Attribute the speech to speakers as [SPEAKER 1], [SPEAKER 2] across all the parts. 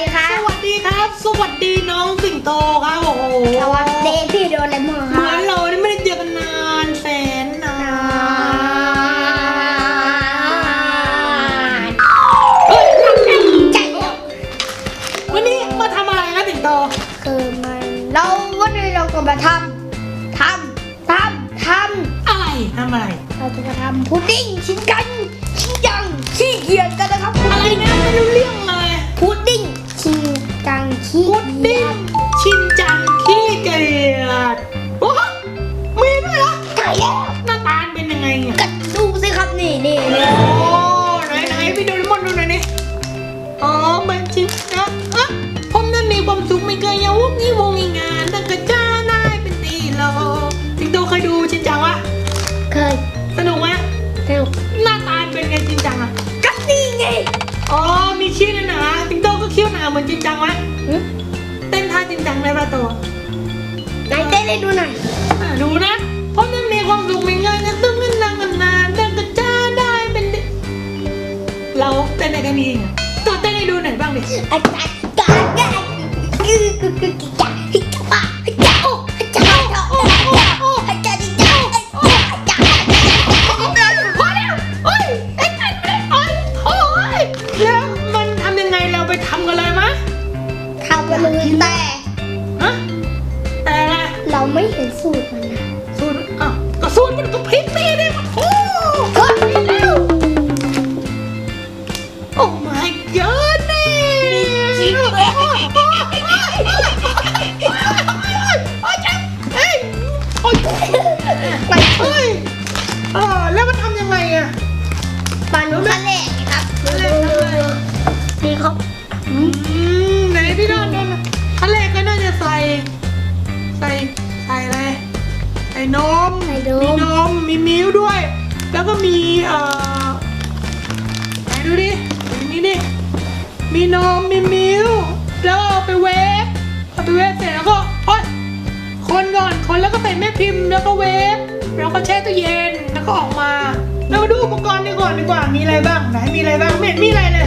[SPEAKER 1] ดีครั
[SPEAKER 2] ส
[SPEAKER 1] บ
[SPEAKER 2] วัสดีครับ สวัสดีน้องสิงโตครับโอ้โห
[SPEAKER 1] สวัสดีพี่โดเรมอนค
[SPEAKER 2] เหมื
[SPEAKER 1] รั
[SPEAKER 2] อน
[SPEAKER 1] บ
[SPEAKER 2] เรานี่ไม่ได้เจอกันนานแสนนานเฮ้ย
[SPEAKER 1] ใจเย็น
[SPEAKER 2] วันนี้มาทำอะไรครับสิงโต
[SPEAKER 1] คือมันเราวันนี้เราก็มาทำทำทำท
[SPEAKER 2] อะไรทำอะไรำ
[SPEAKER 1] เราจะมาทำพุดดิ้งชิ้นกันชิ้น เต้
[SPEAKER 2] น
[SPEAKER 1] ให้ดูหน่อย
[SPEAKER 2] ดูนะ เลยโอ้ยจับเฮ้ยโอ้ย
[SPEAKER 1] ไป
[SPEAKER 2] เฮ้ยเออแล้วมันทำยังไงอะ
[SPEAKER 1] ปันทะเลครับดูดูดูนี่ครับ
[SPEAKER 2] อืมไหนพี่ดอนดอนทะเลก็น่าจะใส่ ใส่ใส่อะไรใส่นม
[SPEAKER 1] ใส่ดู
[SPEAKER 2] มีนม มีมิ้วด้วย แล้วก็มีเอ่อ มีนมมีมิวแล้วเอาไปเวฟเอาไปเวฟเสร็จแล้วก็โอ๊ยคนก่อนคนแล้วก็ใส่แม่พิมพ์แล้วก็เวฟแล้วก็แช่ตู้เย็นแล้วก็ออกมา แล้วมาดูอุปกรณ์ดีกว่าดีกว่ามีอะไรบ้างไหนมีอะไรบ้างไม่เห็นมีอะไรเลย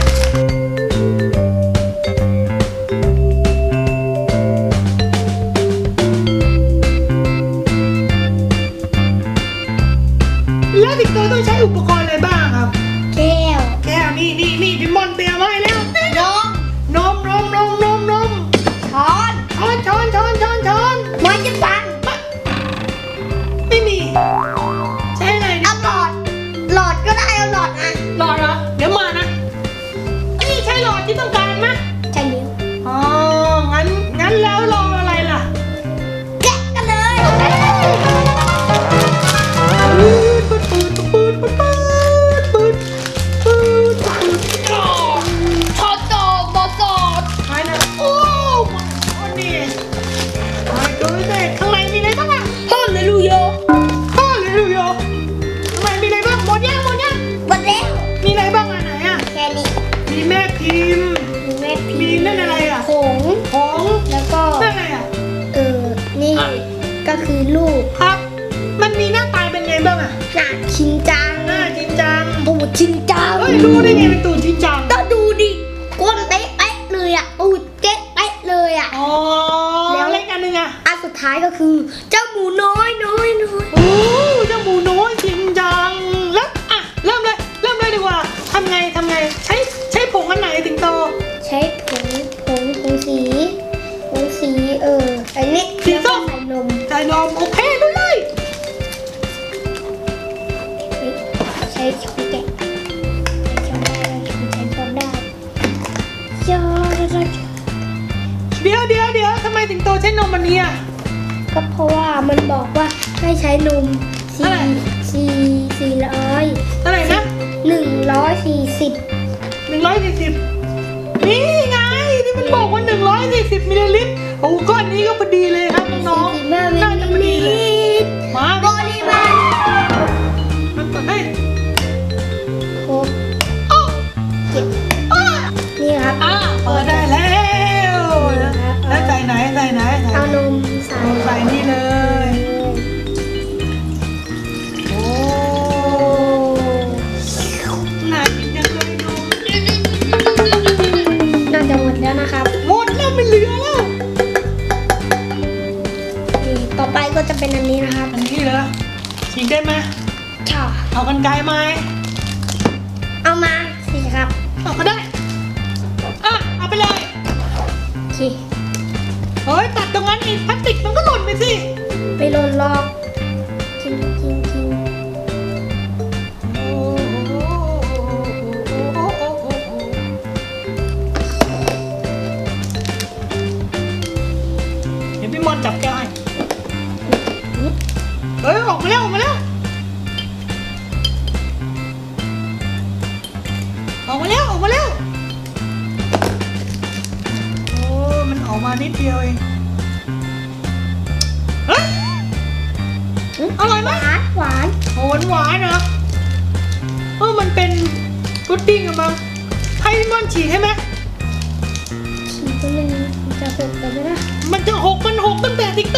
[SPEAKER 2] คือลู
[SPEAKER 1] กค
[SPEAKER 2] รับ มันมีหน้าตาเป็นไงบ้างอะ
[SPEAKER 1] หน้าชินจัง
[SPEAKER 2] หน้าจริงจัง
[SPEAKER 1] ตูดชินจัง
[SPEAKER 2] เฮ้ยรู้ได้ไงเป็นตูดจริงจัง
[SPEAKER 1] ก็ดูดิก้นเป๊ะเป๊ะเลยอะตูดเก๊ะเป๊ะเลยอะ
[SPEAKER 2] อ๋อ
[SPEAKER 1] แล้
[SPEAKER 2] แล้ว
[SPEAKER 1] ว
[SPEAKER 2] เล็กอันหนึงอะ
[SPEAKER 1] อันสุดท้ายก็คือ อันนี้อะ
[SPEAKER 2] ก็
[SPEAKER 1] เพราะว่ามันบอกว่าให้ใช้นม
[SPEAKER 2] เท่าไหร่
[SPEAKER 1] สี่สี่สี่ร้อย
[SPEAKER 2] เท่าไหร่นะ
[SPEAKER 1] หนึ่งร้อยสี่สิบ
[SPEAKER 2] หนึ่งร้อยสี่สิบนี่ไงที่มันบอกว่าหนึ่งร้อยสี่สิบมิลลิลิตรโอ้ก้อนนี้ก็พอดีเลยครับน้องๆน่าจะพอดีเลยมา
[SPEAKER 1] ปริมา
[SPEAKER 2] จะ
[SPEAKER 1] ห
[SPEAKER 2] กกันไหม
[SPEAKER 1] มั
[SPEAKER 2] น
[SPEAKER 1] จะ
[SPEAKER 2] หกมั
[SPEAKER 1] นหก
[SPEAKER 2] ตั้งแต่ติ๊กโต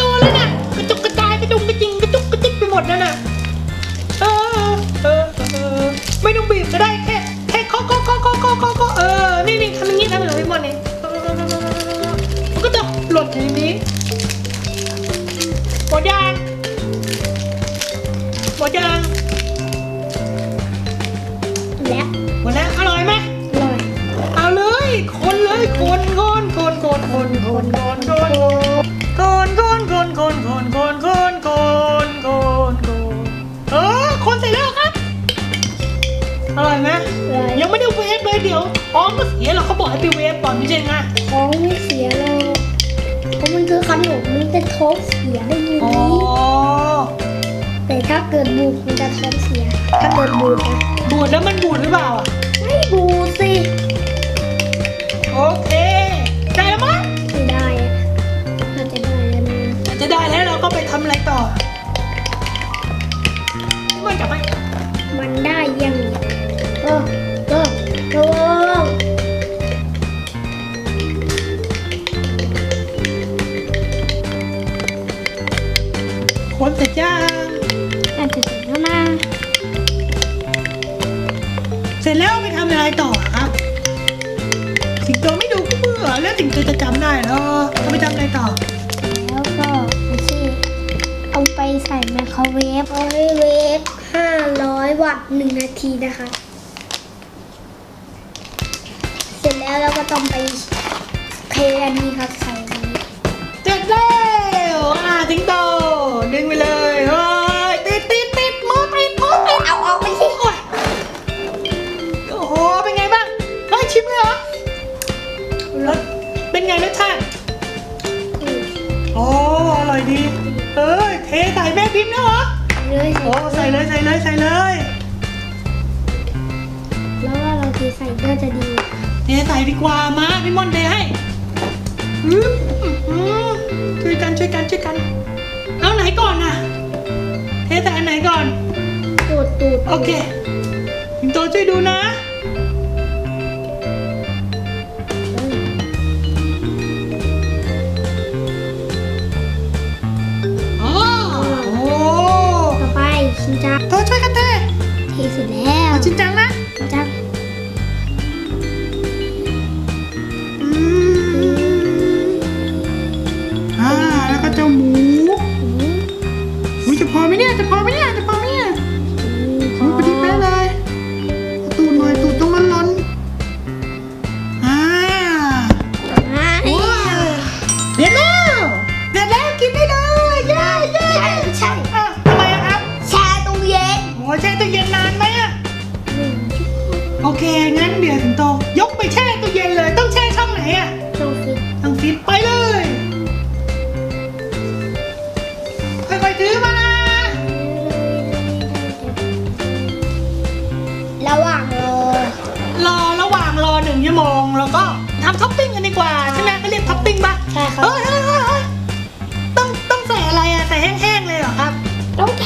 [SPEAKER 2] คนคนคนคนคนคนคนคนคนคนคนคนคนเออคนเสร็จแล้วครับอร่อยไหม
[SPEAKER 1] อร่อย
[SPEAKER 2] ยังไม่ได้เวฟเลยเดี๋ยวอ๋อก็เสียหรอกเขาบอกให้ไปเวฟก่อนไม่ใช่ไง
[SPEAKER 1] ท้องไม่เสียหรอกเพราะมันคือขนมมันเป็นท้องเสียได้ยังไง
[SPEAKER 2] อ๋อ
[SPEAKER 1] แต่ถ้าเกิดบูดมันจะท้องเสีย ถ้าเกิดบูดนะ
[SPEAKER 2] บูดแล้วมันบูดหรือเปล่าอะ
[SPEAKER 1] ไม่บูดสิ
[SPEAKER 2] โอเค แล้วเราก็ไปทำอะไรต่อ มันกลับไป
[SPEAKER 1] มันได้ยังไงเออเออเออ
[SPEAKER 2] คนเสร็จยัง
[SPEAKER 1] น่าจะเสร็จแล้วนะ
[SPEAKER 2] เสร็จแล้วไปทำอะไรต่อครับสิงโตไม่ดูก็เบื่อแล้วสิงโตจะจำได้เหรอเอาไปทำอะไรต่อ
[SPEAKER 1] ใส่ไมโครเวฟเอาให้เวฟ500 วัตต์หนึ่งนาทีนะคะ เสร็จแล้วเราก็ต้องไปเทอันนี้ครับ
[SPEAKER 2] เค สิงโตช่วยดูนะ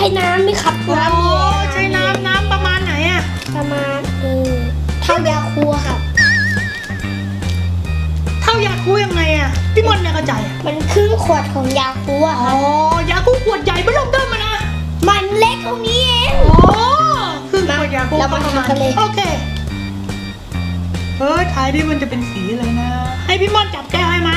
[SPEAKER 1] ช้น้ำ
[SPEAKER 2] ไหมค
[SPEAKER 1] รับ
[SPEAKER 2] โอ้
[SPEAKER 1] น้ำเย็น
[SPEAKER 2] ใช้น้ำน้ำประมาณไหนอะ
[SPEAKER 1] ประมาณเออเท่ายาคูครับ
[SPEAKER 2] เท่ายาคูยังไงอะพี่มอนเนี่ยเข้าใจอะ
[SPEAKER 1] มันครึ่งขวดของยาคูอะค
[SPEAKER 2] อ๋
[SPEAKER 1] รั
[SPEAKER 2] อบยาคูขวดใหญ่ไม่ลงเดิมมานะ
[SPEAKER 1] มันเล็กเท่านี้เอง
[SPEAKER 2] โอ้คือขวดยาคู
[SPEAKER 1] เรามาทำกันเลย
[SPEAKER 2] โอเคเฮ้ยท้ายที่มันจะเป็นสีอะไรนะ ให้พี่มอนจับแก้วให้มา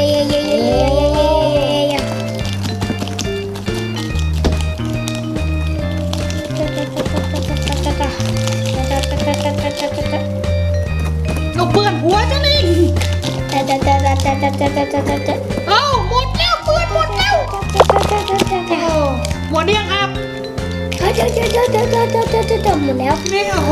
[SPEAKER 1] เอา
[SPEAKER 2] เปื่อนหัว
[SPEAKER 1] จะนี่เอ้า
[SPEAKER 2] หมดแล้
[SPEAKER 1] วเปื่อนหมดแล้วโอ้หมดยังครับเจเจเจเจเจเจเจ
[SPEAKER 2] เจหมดแล้วนี่โอ้โห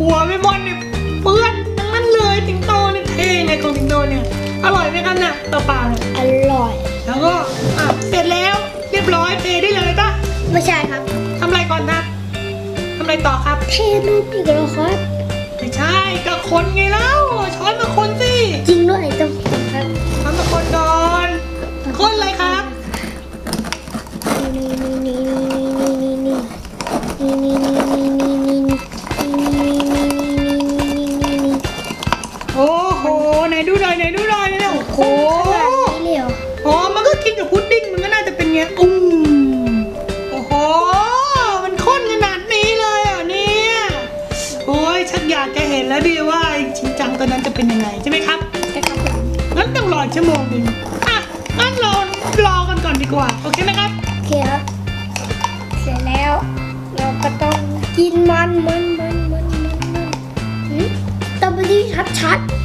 [SPEAKER 2] หัวไม่หมดเนี่ยเปื้อนทั้งนั้นเลยสิงโตเนี่ยเท่เลยของสิงโตเนี่ยอร่อยไหมครับเนี่ยเปลาๆเนี่ย
[SPEAKER 1] อร่อย
[SPEAKER 2] แล้วก็อะเสร็จแล้วเรียบร้อยเทได้เลยปะ
[SPEAKER 1] ไม่ใช่ครับ
[SPEAKER 2] ทำอะไรก่อนครับ อะไรต่อครับ
[SPEAKER 1] เทนูปอีกแล้วครับ
[SPEAKER 2] ไม่ใช่ก็คนไงเล่าช้อนมาคนสิ
[SPEAKER 1] จริงด้วยต้องคนครับ
[SPEAKER 2] ช้อนมาคนก่อนคนเลย เป็นยังไงใช่ไหมครับ
[SPEAKER 1] แต่ครับผม
[SPEAKER 2] งั้นต้องรออีกชั่วโมงหนึงอะงั้นรอรอกันก่อนดีกว่า โอเคไหมครับ
[SPEAKER 1] โอเคครับเสร็จแล้ว เราก็ต้องกินมันมันมันมันมันมันหืมสตรอเบอรี่ชัดชัดๆ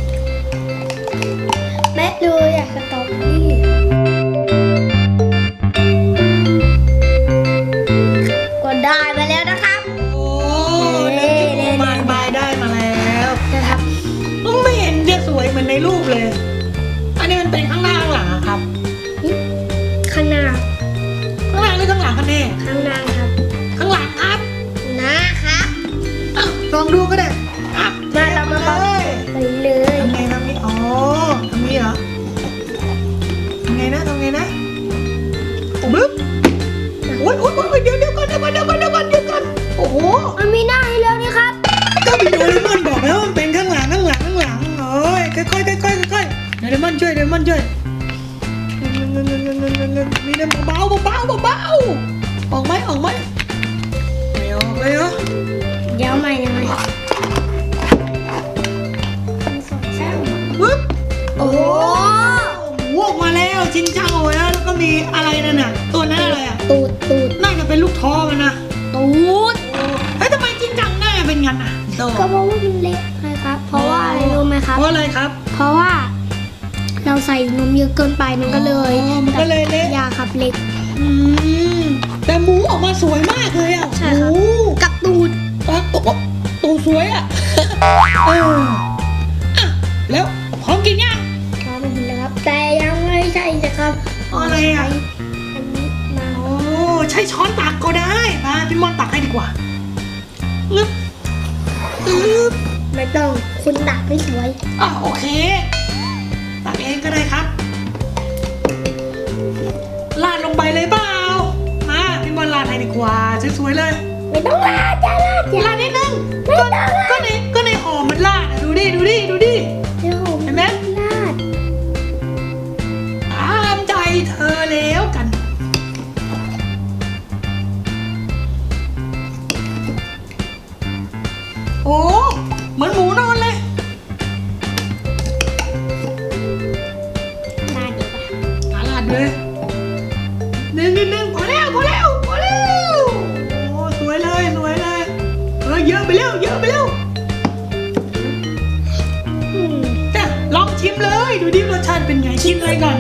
[SPEAKER 2] หมันมีหน้า
[SPEAKER 1] ให้แล้วนี่ครับ
[SPEAKER 2] ก็มีโดเรมอนบอกแล้วมันเป็นข้างหลังข้างหลังข้างหลังโอ้ยค่อยค่อยค่อยค่อยค่อยโดเรมอนช่วยโดเรมอนช่วยมีเดินเบาเบาเบาเบาออกไหมออกไหมไม่ออกเลยเหรอ
[SPEAKER 1] เดี๋ยวใหม่หน่อยสองสาม
[SPEAKER 2] ปึ๊บ
[SPEAKER 1] โอ้โห
[SPEAKER 2] หมูออกมาแล้วชิ้นเจ้าแล้วแล้วก็มีอะไรนั่นน่ะ
[SPEAKER 1] รู้ไหมครับ
[SPEAKER 2] เพราะอะไรครับ
[SPEAKER 1] เพราะว่า เราใส่นมเยอะเกินไปมันก็เลย
[SPEAKER 2] อ๋อมันก็เลยเละ
[SPEAKER 1] ยาครับเล็ก
[SPEAKER 2] อืมแต่หมูออกมาสวยมากเลยอะ
[SPEAKER 1] ใช่ครับ
[SPEAKER 2] โอ้
[SPEAKER 1] กับตูด
[SPEAKER 2] ปลาตัวตัวสวยอะ เอออะแล้วพร้อมกินยัง
[SPEAKER 1] ครับนะครับ แต่ยังไม่ใช่นะครับ
[SPEAKER 2] อะไรอะ
[SPEAKER 1] อันนี้มา
[SPEAKER 2] โอ้ใช้ช้อนตักก็ได้มาพี่มอนตักให้ดีกว่านึบอึ๊บ
[SPEAKER 1] ไม่ต้องคุณตักไม่สวย
[SPEAKER 2] อะโอเคตักเองก็ได้ครับลาดลงไปเลยเปล่ามาพี่มอนลาดให้ดีกว่าสวยๆเลย
[SPEAKER 1] ไม่ต้องลาดจ้าลาดจ้า
[SPEAKER 2] ลาดนิดนึง
[SPEAKER 1] ไม่ต้องลาด
[SPEAKER 2] ก็ในก็ในห่อมันลาดอะดูดิดูดิดูดิ
[SPEAKER 1] เดี๋ยวผม
[SPEAKER 2] เห็
[SPEAKER 1] ล
[SPEAKER 2] องชิมเลย ดูดิรสชาติเป็นไงชิมเลยก่อน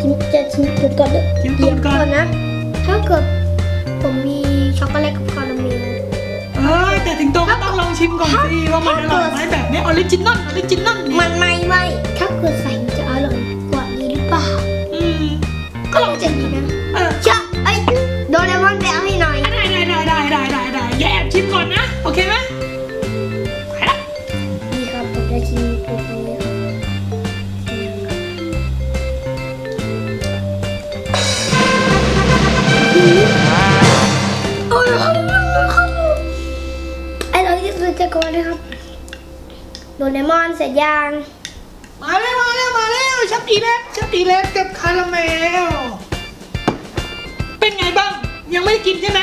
[SPEAKER 1] ชิมจะชิมตูดก่อนเลย
[SPEAKER 2] ชิมตูดก่อน
[SPEAKER 1] เยวนะ ถ้าเกิดผมมีช็อกโกแลตกับคาราเมล
[SPEAKER 2] เอ้ยแต่ถึงโตก็ต้องลองชิมก่อนสิว่ามันอร่อยไหมแบบนี้ออริจินอลออริจินอล
[SPEAKER 1] มันไม่ไม่ถ้าเกิดใส่มันจะอร่อยกว่านี้หรือเปล่า
[SPEAKER 2] อืมก็ลอง
[SPEAKER 1] จะดีนะ โดเรมอนเสร็จยัง
[SPEAKER 2] มาแล้วมาแล้วมาแล้วช็อกโกแลตช็อกโกแลตกับคาราเมล เป็นไงบ้าง ยังไม่ได้กินใช่ไหม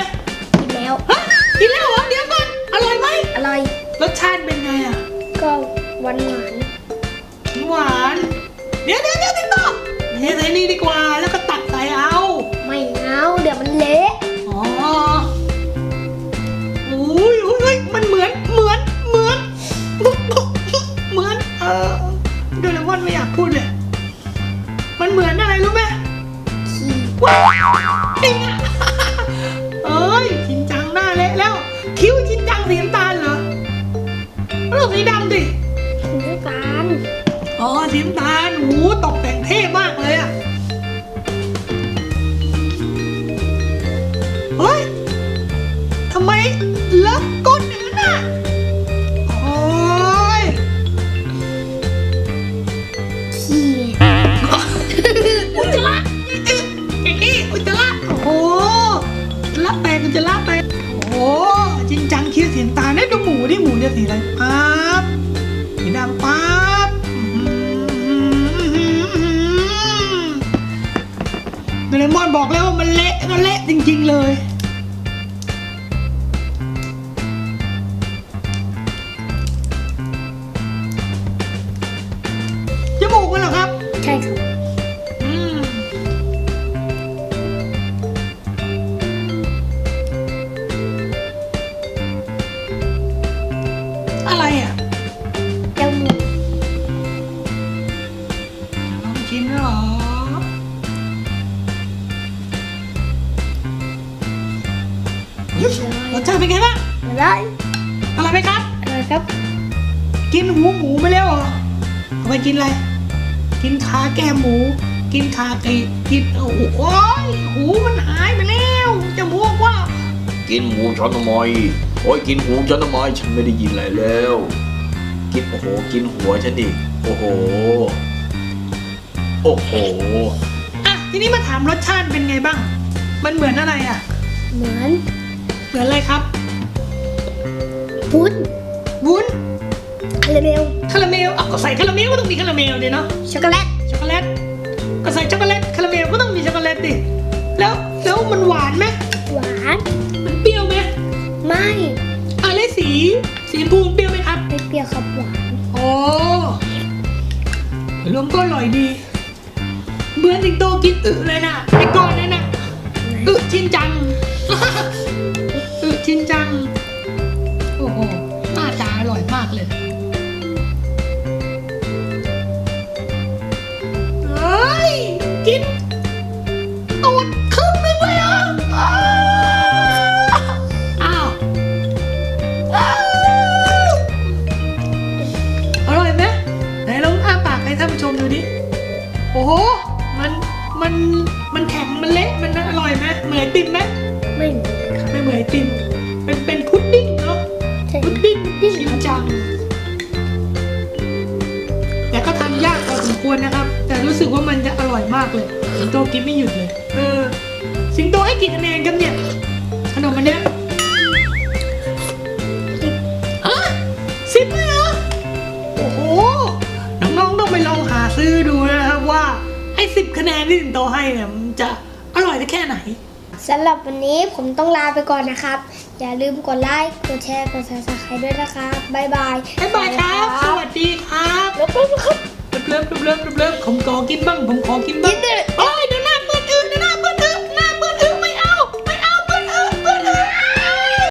[SPEAKER 1] กินแล้ว
[SPEAKER 2] ฮะกินแล้วเหรอเดี๋ยวก่อน อร่อยไหม
[SPEAKER 1] อร่อย
[SPEAKER 2] รสชาติเป็นไงอะ
[SPEAKER 1] ก็หวานหวาน
[SPEAKER 2] หวานเดี๋ยวเดี๋ยวเดี๋ยวติ๊กต๊อกเทใส่นี่ดีกว่าแล้วก็ตักใส่เอา
[SPEAKER 1] ๆไม่เอาเดี๋ยวมันเละ
[SPEAKER 2] อนเออโดเรมอนไม่อยากพูดเลย มันเหมือนอะไรรู้ไหม
[SPEAKER 1] ขี้
[SPEAKER 2] ว้า ละแตกอุจจาระไปโอ้จริงจังคิ้เสีน้ำตาเนี่ยดูหมูดิหมูจะสีอะไรปั๊บสีดำปั๊บอื้อหือโดเรมอนบอกแล้วว่ามันเละมันเละจริง ๆ เลย กินขาไก่กินโอ้โหโอ๊ยหูมันหายไปแล้วจมูกว่า
[SPEAKER 3] กินหมูฉันทำไมโอ้ยกินหูฉันทำไมฉันไม่ได้ยินอะไรแล้ว กินโอ้โหกินหัวฉันดิโอ้โหโอ้โห
[SPEAKER 2] อะทีนี้มาถามรสชาติเป็นไงบ้าง มันเหมือนอะไรอะ
[SPEAKER 1] เหมือน
[SPEAKER 2] เหมือนอะไรครับ
[SPEAKER 1] พุ้น
[SPEAKER 2] วุ้น
[SPEAKER 1] คาราเมล
[SPEAKER 2] คาราเมลอะก็ใส่คาราเมลก็ต้องมีคาราเมลดิเนาะ
[SPEAKER 1] ช็อกโกแลต
[SPEAKER 2] ช็อกโกแลต ก็ใส่ช็อกโกแลตคาราเมลก็ต้องมีช็อกโกแลตดิ แล้วแล้วมันหวานไหม
[SPEAKER 1] หวาน
[SPEAKER 2] มันเปรี้ยวไหม
[SPEAKER 1] ไม่
[SPEAKER 2] อะแล้วสีสีชมพูมันเปรี้ยวไหมครับ
[SPEAKER 1] ไม่เปรี้ยวครับหวาน
[SPEAKER 2] โอ้รวมก็อร่อยดี เหมือนสิงโตกินอึเลยนะไอ้ก้อนนั่นน่ะอึชินจังอึชินจัง โอ้โห กิน มันจะอร่อยมากเลย สิงโตกินไม่หยุดเลย เออ สิงโตให้กี่คะแนนกันเนี่ย ขนมอันเนี้ยอะสิบเลยเหรอโอ้โห น้องๆต้องไปลองหาซื้อดูนะครับว่า ไอ้สิบคะแนนที่สิงโตให้เนี่ยมันจะอร่อยได้แค่ไหน
[SPEAKER 1] สำหรับวันนี้ผมต้องลาไปก่อนนะครับ อย่าลืมกดไลค์ กดแชร์ กด subscribe ด้วยนะครับบ๊ายบาย
[SPEAKER 2] บ๊ายบายครับ สวัสดีครับ
[SPEAKER 1] แล้วก็ครับ
[SPEAKER 2] เลิฟเลิฟเลิฟเลิฟผมขอกินบ้างผมขอกินบ้าง
[SPEAKER 1] ยินดี